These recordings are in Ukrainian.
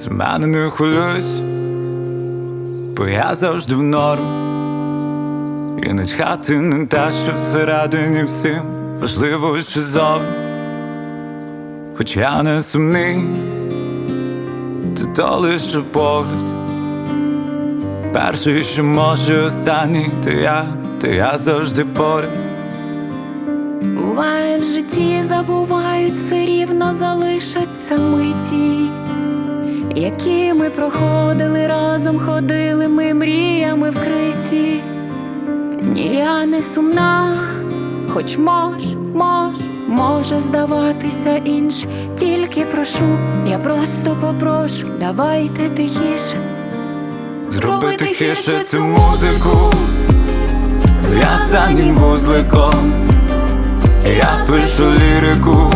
За мене не хвилюйся, бо я завжди в норм. І начхати не те, що всередині всім важливо, що зовні. Хоч я не сумний, то то лише погляд. Перший, що може останній, то я, то я завжди поряд. Буває в житті забувають, все рівно залишаться миті, які ми проходили разом, ходили ми мріями вкриті. Ні, я не сумна, хоч мож, мож, може здаватися інш. Тільки прошу, я просто попрошу, давайте тихіше. Зроби тихіше цю музику, зв'язані вузликом. Я пишу лірику,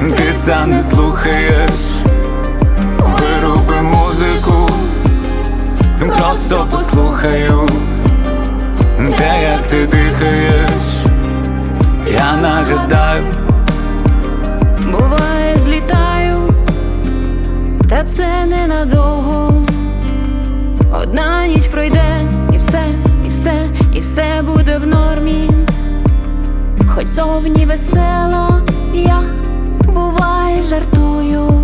ти це не слухаєш, послухаю, де як ти дихаєш, я нагадаю. Буває, злітаю, та це ненадовго. Одна ніч пройде, і все, і все, і все буде в нормі. Хоч зовні весела, я буває жартую.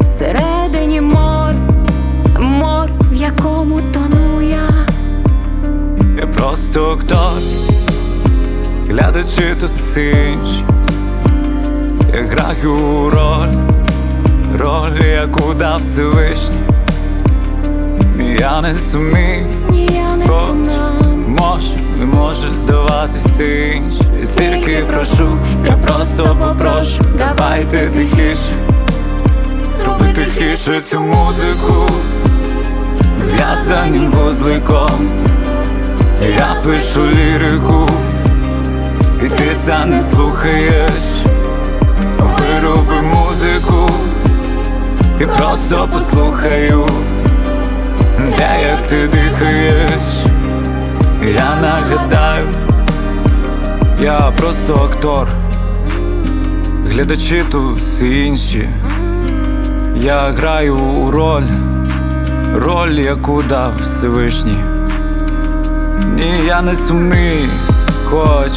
Всередині просто актор, глядачі тут інші Я граю роль, роль, яку дав Всевишній. Ні, Я не сумний, Ні, я не сумна. може, не може здаватися Я тільки прошу, я просто попрошу, давайте тихіше. Зроби тихіше цю музику, зв'язані вузликом Я пишу лірику, і ти це не слухаєш Вируби музику, і просто послухаю, де як ти дихаєш, я нагадаю, я просто актор, глядачі тут всі інші. Я граю роль, роль, яку дав Всевишній. Ні, я не сумний, хоч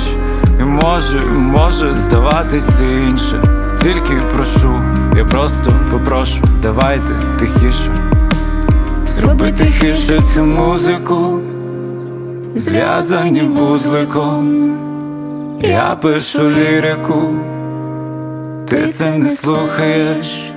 і може, може здаватися інше. Тільки прошу, я просто попрошу, давайте тихіше. Зроби тихіше цю музику, зв'язані вузликом. Я пишу лірику, ти це не слухаєш.